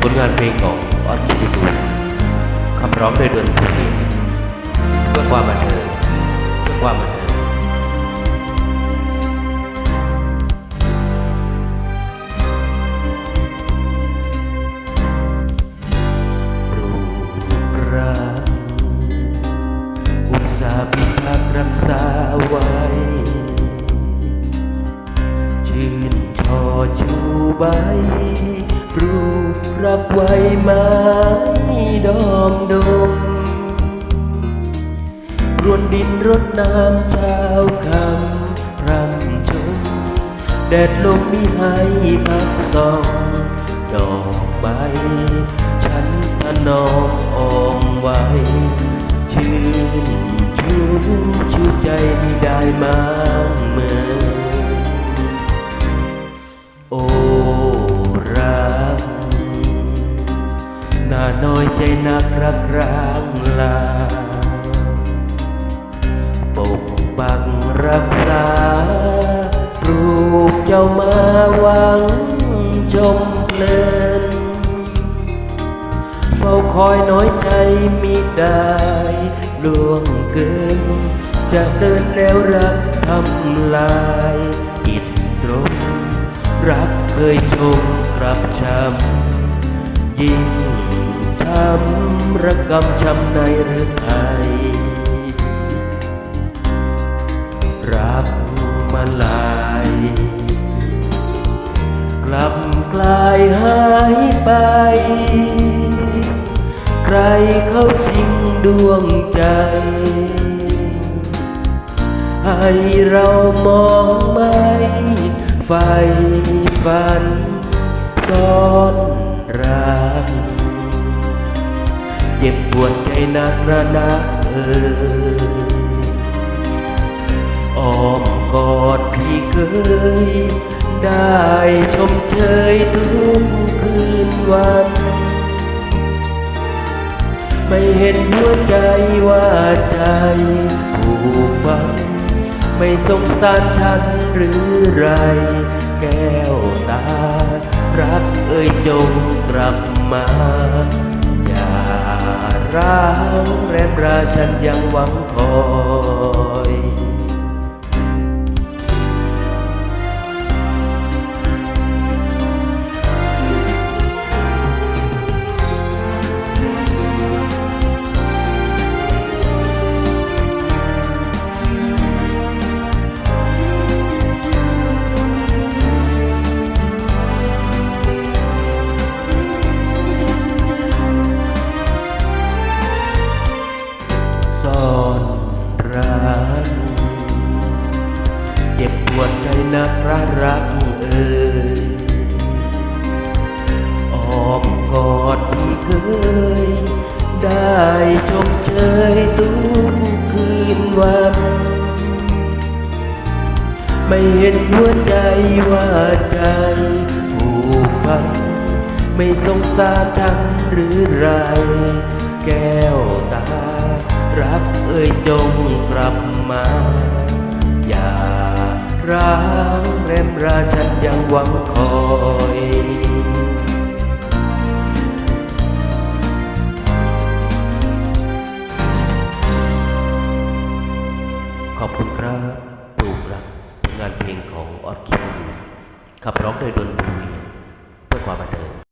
ผลงานเพลงของออสคิวคำร้องโดยดนตรีเพื่อความบันเทิงเพื่อความบันเทิงปลูกรักอุตสาห์พิทักษ์รักษาไว้ ใบปลูกรักไว้ไม้ดอมดมรวนดินรดน้ำเช้าคำพรำชม แดดลมมีให้พักส่องดอกใบ ฉันถนอมออมไว้ ชื่นชูชูใจไม่ได้มา น่าน้อยใจนักรักร้างลา ปกปักรักษารูปเจ้ามาหวังชมเพลินเฝ้าคอยน้อยใจมิได้ล่วงเกินจะเดินแล้วรักทำลายจิตตรงรักเคยชมกลับช้ำยิ่ง ช้ำระกำช้ำในหรือไทยรักมันลาย กลับกลายหายไป ใครเข้าชิงดวงใจ ให้เรามองไม่ไฟฝันซ่อนรัก จ็บปวดใจนักระนาเอออ้อมกอดพี่เคย ได้ชมเชยทุกคืนวัน ไม่เห็นหัวใจว่าใจผูกพันไม่สงสารฉันหรือไร แก้วตา รักเอ่ยจงกลับ ร้าวแรมราฉันยังหวังคอย นักรักรักเอ่ยอ้อมกอดที่เคย ได้ชมเชยทุกคืนวัน ไม่เห็นหัวใจว่าใจผูกพันไม่สงสารฉันหรือไร แก้วตา รักเอ่ยจงกลับ ยังหวังคอยขอบคุณครับปลูกรักผลงานเพลงของออดคิวขับร้องโดยดนตรีเพื่อความบันเทิง